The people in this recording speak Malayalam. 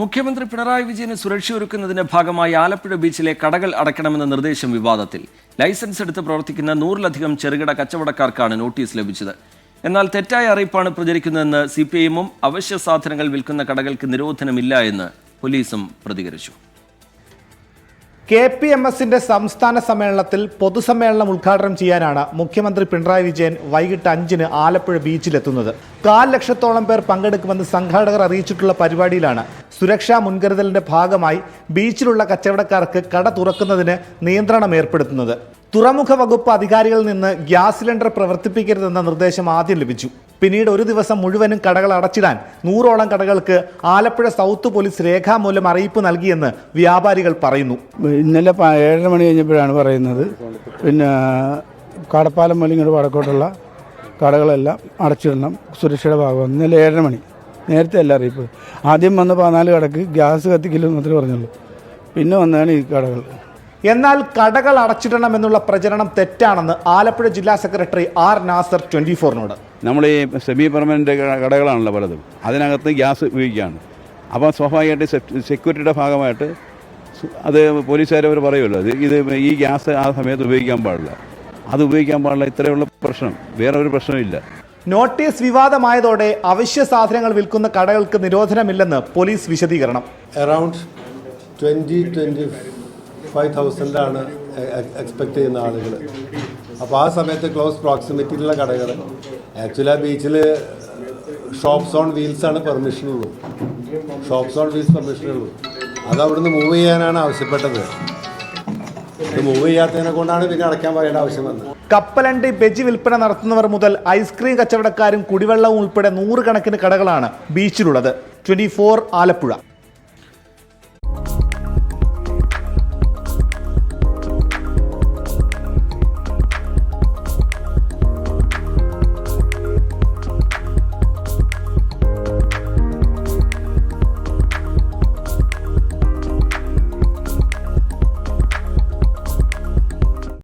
മുഖ്യമന്ത്രി പിണറായി വിജയന് സുരക്ഷയൊരുക്കുന്നതിന്റെ ഭാഗമായി ആലപ്പുഴ ബീച്ചിലെ കടകൾ അടയ്ക്കണമെന്ന നിർദ്ദേശം വിവാദത്തിൽ. ലൈസൻസ് എടുത്ത് പ്രവർത്തിക്കുന്ന നൂറിലധികം ചെറുകിട കച്ചവടക്കാർക്കാണ് നോട്ടീസ് ലഭിച്ചത്. എന്നാൽ തെറ്റായ അറിയിപ്പാണ് പ്രചരിക്കുന്നതെന്ന് സി പി അവശ്യ സാധനങ്ങൾ വിൽക്കുന്ന കടകൾക്ക് നിരോധനമില്ല എന്ന് പോലീസും പ്രതികരിച്ചു. കെ പി എം എസിന്റെ സംസ്ഥാന സമ്മേളനത്തിൽ പൊതുസമ്മേളനം ഉദ്ഘാടനം ചെയ്യാനാണ് മുഖ്യമന്ത്രി പിണറായി വിജയൻ വൈകിട്ട് അഞ്ചിന് ആലപ്പുഴ ബീച്ചിലെത്തുന്നത്. കാൽ ലക്ഷത്തോളം പേർ പങ്കെടുക്കുമെന്ന് സംഘാടകർ അറിയിച്ചിട്ടുള്ള പരിപാടിയിലാണ് സുരക്ഷാ മുൻകരുതലിന്റെ ഭാഗമായി ബീച്ചിലുള്ള കച്ചവടക്കാർക്ക് കട തുറക്കുന്നതിന് നിയന്ത്രണം ഏർപ്പെടുത്തുന്നത്. തുറമുഖ വകുപ്പ് അധികാരികളിൽ നിന്ന് ഗ്യാസ് സിലിണ്ടർ പ്രവർത്തിപ്പിക്കരുതെന്ന നിർദ്ദേശം ആദ്യം ലഭിച്ചു. പിന്നീട് ഒരു ദിവസം മുഴുവനും കടകൾ അടച്ചിടാൻ നൂറോളം കടകൾക്ക് ആലപ്പുഴ സൗത്ത് പോലീസ് രേഖാമൂലം അറിയിപ്പ് നൽകിയെന്ന് വ്യാപാരികൾ പറയുന്നു. ഇന്നലെ ഏഴര മണി കഴിഞ്ഞപ്പോഴാണ് പറയുന്നത്. പിന്നെ കടപ്പാലം മുതൽ ഇങ്ങോട്ട് വടക്കോട്ടുള്ള കടകളെല്ലാം അടച്ചിടണം സുരക്ഷയുടെ ഭാഗമാണ്. ഇന്നലെ ഏഴര മണി. നേരത്തെ അല്ല അറിയിപ്പ്. ആദ്യം വന്ന പതിനാല് കടക്ക് ഗ്യാസ് കത്തിക്കില്ലെന്ന് മാത്രമേ പറഞ്ഞുള്ളൂ. പിന്നെ വന്നതാണ് ഈ കടകൾ. എന്നാൽ കടകൾ അടച്ചിടണം എന്നുള്ള പ്രചരണം തെറ്റാണെന്ന് ആലപ്പുഴ ജില്ലാ സെക്രട്ടറി ആർ നാസർ ട്വന്റി ഫോറിനോട് നമ്മൾ ഈ സെമി പെർമനന്റ് കടകളാണല്ലോ പലതും. അതിനകത്ത് ഗ്യാസ് ഉപയോഗിക്കുകയാണ്. അപ്പോൾ സ്വാഭാവികമായിട്ട് സെക്യൂരിറ്റിയുടെ ഭാഗമായിട്ട് അത് പോലീസുകാരവർ പറയുമല്ലോ ഇത് ഇത് ഈ ഗ്യാസ് ആ സമയത്ത് ഉപയോഗിക്കാൻ പാടില്ല. അത് ഉപയോഗിക്കാൻ പാടില്ല ഇത്രയുള്ള പ്രശ്നം. വേറെ ഒരു പ്രശ്നമില്ല നോട്ടീസ് വിവാദമായതോടെ അവശ്യ സാധനങ്ങൾ വിൽക്കുന്ന കടകൾക്ക് നിരോധനമില്ലെന്ന് പോലീസ് വിശദീകരണം. അറൌണ്ട് ട്വന്റി ട്വന്റി ഫൈവ് തൗസൻഡാണ് എക്സ്പെക്ട് ചെയ്യുന്ന ആളുകൾ അപ്പോൾ ആ സമയത്ത് ക്ലോസ് പ്രോക്സിമിറ്റിയിലുള്ള കടകൾ ആക്ച്വലി ആ ബീച്ചിൽ ഷോപ്സ് ഓൺ വീൽസാണ് പെർമിഷനുള്ളൂ ഷോപ്സ് ഓൺ വീൽസ് പെർമിഷനുള്ളൂ അത് അവിടുന്ന് മൂവ് ചെയ്യാനാണ് ആവശ്യപ്പെട്ടത്. ഇത് മൂവ് ചെയ്യാത്തതിനെ കൊണ്ടാണ് പിന്നെ അടയ്ക്കാൻ പറയേണ്ട ആവശ്യം വന്നത്. കപ്പലണ്ടി ബെജി വിൽപ്പന നടത്തുന്നവർ മുതൽ ഐസ്ക്രീം കച്ചവടക്കാരും കുടിവെള്ളവും ഉൾപ്പെടെ നൂറുകണക്കിന് കടകളാണ് ബീച്ചിലുള്ളത് ട്വന്റി ആലപ്പുഴ.